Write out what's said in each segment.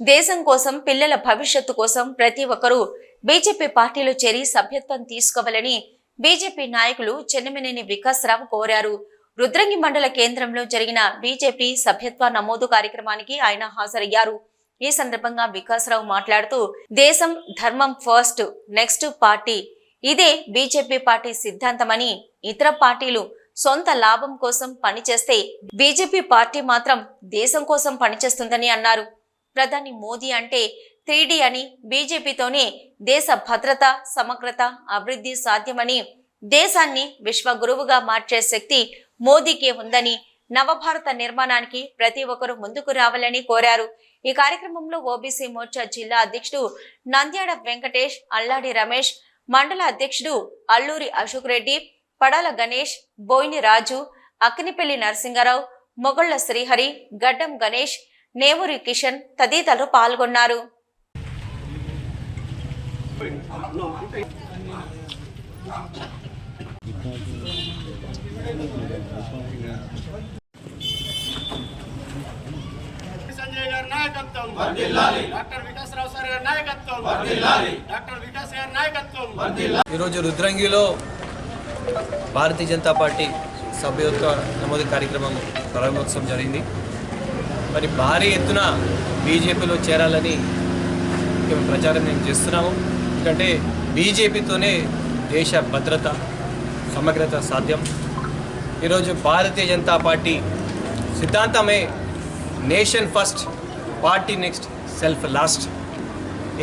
దేశం కోసం పిల్లల భవిష్యత్తు కోసం ప్రతి ఒక్కరూ బీజేపీ పార్టీలో చేరి సభ్యత్వం తీసుకోవాలని బీజేపీ నాయకులు చెన్నమనేని వికాసరావు కోరారు. రుద్రంగి మండల కేంద్రంలో జరిగిన బీజేపీ సభ్యత్వ నమోదు కార్యక్రమానికి ఆయన హాజరయ్యారు. ఈ సందర్భంగా వికాసరావు మాట్లాడుతూ దేశం ధర్మం ఫస్ట్ నెక్స్ట్ పార్టీ. ఇదే బీజేపీ పార్టీ సిద్ధాంతమని ఇతర పార్టీలు సొంత లాభం కోసం పనిచేస్తే బీజేపీ పార్టీ మాత్రం దేశం కోసం పనిచేస్తుందని అన్నారు. ప్రధాని మోదీ అంటే త్రీడీ అని బీజేపీతోనే దేశ భద్రత సమగ్రత అభివృద్ధి సాధ్యమని దేశాన్ని విశ్వగురువుగా మార్చే శక్తి మోదీకే ఉందని నవభారత నిర్మాణానికి ప్రతి ఒక్కరూ ముందుకు రావాలని కోరారు. ఈ కార్యక్రమంలో ఓబీసీ మోర్చా జిల్లా అధ్యక్షుడు నంద్యాడ వెంకటేష్ అల్లాడి రమేష్ మండల అధ్యక్షుడు అల్లూరి అశోక్ రెడ్డి పడాల గణేష్ బోయిని రాజు అక్కినిపల్లి నరసింగారావు మొగళ్ళ శ్రీహరి గడ్డం గణేష్ నేవూరి కిషన్ తదితరులు పాల్గొన్నారు. సంజయ్ గారి నాయకత్వం. డాక్టర్ వికాసరావు సార్ గారి నాయకత్వం. డాక్టర్ వికాస్ గారి నాయకత్వం. ఈరోజు రుద్రంగిలో భారతీయ జనతా పార్టీ సభ్యత్వ నమోదు కార్యక్రమం ప్రారంభోత్సవం జరిగింది. మరి భారీ ఎత్తున బీజేపీలో చేరాలని మేము ప్రచారం మేము చేస్తున్నాము. ఎందుకంటే బీజేపీతోనే దేశ భద్రత సమగ్రత సాధ్యం. ఈరోజు భారతీయ జనతా పార్టీ సిద్ధాంతమే nation first party next self last.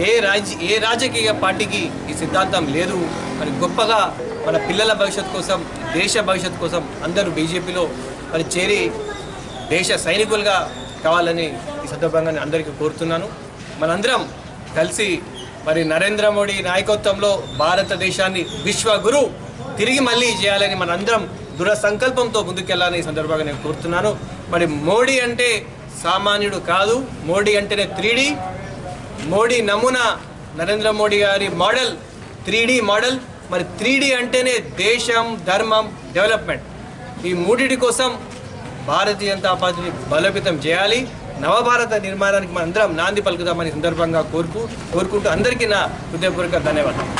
ఏ రాజ ఏ రాజకీయ పార్టీకి ఈ సిద్ధాంతం లేదు మరి గొప్పగా మన పిల్లల భవిష్యత్ కోసం దేశ భవిష్యత్ కోసం అందరూ బీజేపీలో మరి చేరి దేశ సైనికులుగా కావాలని ఈ సందర్భంగా నేను అందరికీ కోరుతున్నాను. మనందరం కలిసి మరి నరేంద్ర మోడీ నాయకత్వంలో భారతదేశాన్ని విశ్వగురు తిరిగి మళ్ళీ చేయాలని మనందరం దృఢ సంకల్పంతో ముందుకెళ్ళాలని ఈ సందర్భంగా నేను కోరుతున్నాను. మరి మోడీ అంటే సామాన్యుడు కాదు. మోడీ అంటేనే త్రీడీ మోడీ నమూనా నరేంద్ర మోడీ గారి మోడల్ త్రీ మోడల్. మరి త్రీ అంటేనే దేశం ధర్మం డెవలప్మెంట్. ఈ మూడిటి కోసం భారతీయ జనతా పార్టీని బలోపేతం చేయాలి. నవభారత నిర్మాణానికి మనందరం నాంది పలుకుదామని సందర్భంగా కోరుకు కోరుకుంటూ అందరికీ నా హృదయపూర్వక ధన్యవాదాలు.